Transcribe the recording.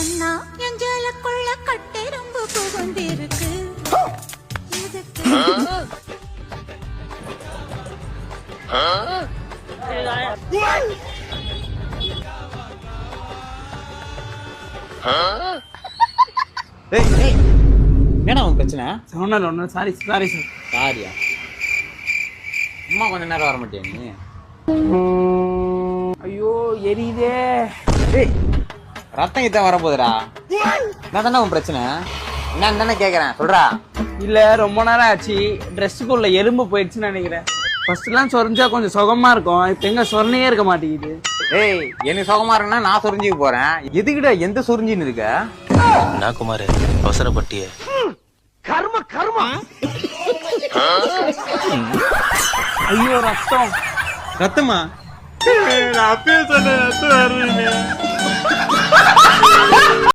கண்ணா எஞ்சலுக்குள்ள கட்டெரும்பு புகுந்திருக்கு. என்னடா உன் பிரச்சனை? ஒன்றும் ஒன்றும் சாரி சாரி சார் சாரியா? அம்மா கொஞ்ச நேரம் வர மாட்டியா நீ? ஐயோ எரியுதே. ஏய். ரத்தம் கிட்ட வரப்போகுதுடா. என்ன தானே உன் பிரச்சனை? என்னன்னு தானே கேட்குறேன் சொல்றா. இல்லை ரொம்ப நேரம் ஆச்சு. ட்ரெஸ்ஸுக்குள்ள எறும்பு போயிடுச்சுன்னு நினைக்கிறேன். ஃபர்ஸ்ட்லாம் சொரிஞ்சா கொஞ்சம் சுகமா இருக்கும். இப்போ எங்க சொரணையே இருக்க மாட்டேங்குது. ஏய் எனக்கு சுகமா இருக்குன்னா நான் சொரிஞ்சுக்க போறேன். எதுக்குடா எந்த சொரிஞ்சின்னு இருக்க? நான் குமார் அவசரப்பட்டியே. ஐயோ ரத்தம். ரத்தமா? நான் அப்பயே சொன்னேன் ரத்தம் வருதுன்னு.